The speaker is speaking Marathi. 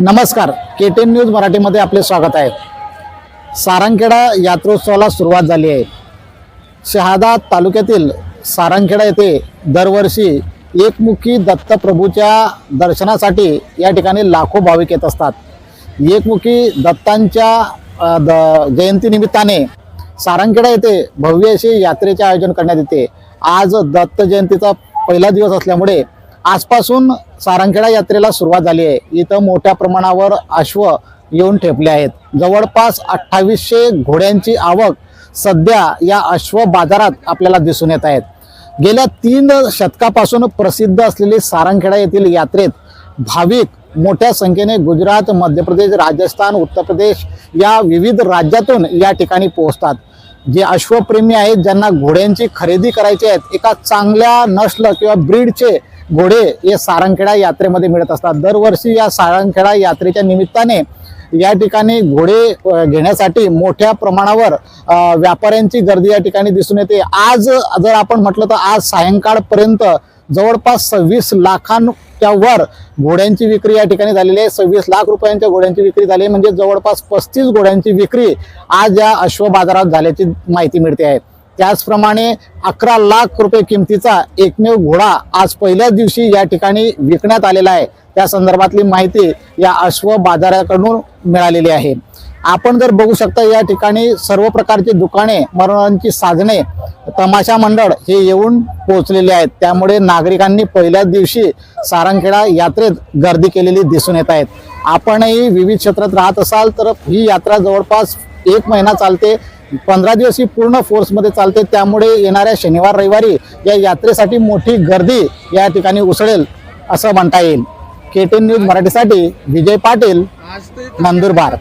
नमस्कार के टेन न्यूज मराठीमध्ये आपले स्वागत आहे. सारंगखेडा यात्रोत्सवाला सुरुवात झाली आहे. शहादा तालुक्यातील सारंगखेडा येथे दरवर्षी एकमुखी दत्तप्रभूच्या दर्शनासाठी या ठिकाणी लाखो भाविक येत असतात. एकमुखी दत्तांच्या द जयंतीनिमित्ताने सारंगखेडा येथे भव्य असे यात्रेचे आयोजन करण्यात येते. आज दत्त जयंतीचा पहिला दिवस असल्यामुळे आजपासून सारंगखेडा यात्रेला सुरुवात झाली आहे. इथं मोठ्या प्रमाणावर अश्व येऊन ठेपले आहेत. जवळपास अठ्ठावीसशे घोड्यांची आवक सध्या या अश्व बाजारात आपल्याला दिसून येत आहेत. गेल्या तीन शतकापासून प्रसिद्ध असलेली सारंगखेडा येथील यात्रेत भाविक मोठ्या संख्येने गुजरात मध्य प्रदेश राजस्थान उत्तर प्रदेश या विविध राज्यातून या ठिकाणी पोहोचतात. जे अश्वप्रेमी आहेत ज्यांना घोड्यांची खरेदी करायची आहेत एका चांगल्या नस्ल किंवा ब्रीडचे घोडे हे सारंगखेडा यात्रेमध्ये मिळत असतात. दरवर्षी या सारंगखेडा यात्रेच्या निमित्ताने या ठिकाणी घोडे घेण्यासाठी मोठ्या प्रमाणावर व्यापाऱ्यांची गर्दी या ठिकाणी दिसून येते. आज जर आपण म्हटलं तर आज सायंकाळपर्यंत जवळपास सव्वीस लाखांच्या वर घोड्यांची विक्री या ठिकाणी झालेली आहे. सव्वीस लाख रुपयांच्या घोड्यांची विक्री झाली आहे. म्हणजे जवळपास पस्तीस घोड्यांची विक्री आज या अश्व बाजारात झाल्याची माहिती मिळते आहे. त्याचप्रमाणे अकरा लाख रुपये किमतीचा एकमेव घोडा आज पहिल्याच दिवशी या ठिकाणी विकण्यात आलेला आहे. त्या संदर्भातली माहिती या अश्व बाजाराकडून मिळालेली आहे. आपण जर बघू शकता या ठिकाणी सर्व प्रकारची दुकाने मनोरंजनाची साधने तमाशा मंडळ हे येऊन पोहोचलेले आहेत. त्यामुळे नागरिकांनी पहिल्याच दिवशी सारंगखेडा यात्रेत गर्दी केलेली दिसून येत आहेत. आपणही विविध क्षेत्रात राहत असाल तर ही यात्रा जवळपास एक महिना चालते. पंधरा दिवस ही पूर्ण फोर्समध्ये चालते. त्यामुळे येणाऱ्या शनिवार रविवारी या यात्रेसाठी मोठी गर्दी या ठिकाणी उसळेल असं म्हणता येईल. के टेन न्यूज मराठीसाठी विजय पाटील नंदुरबार.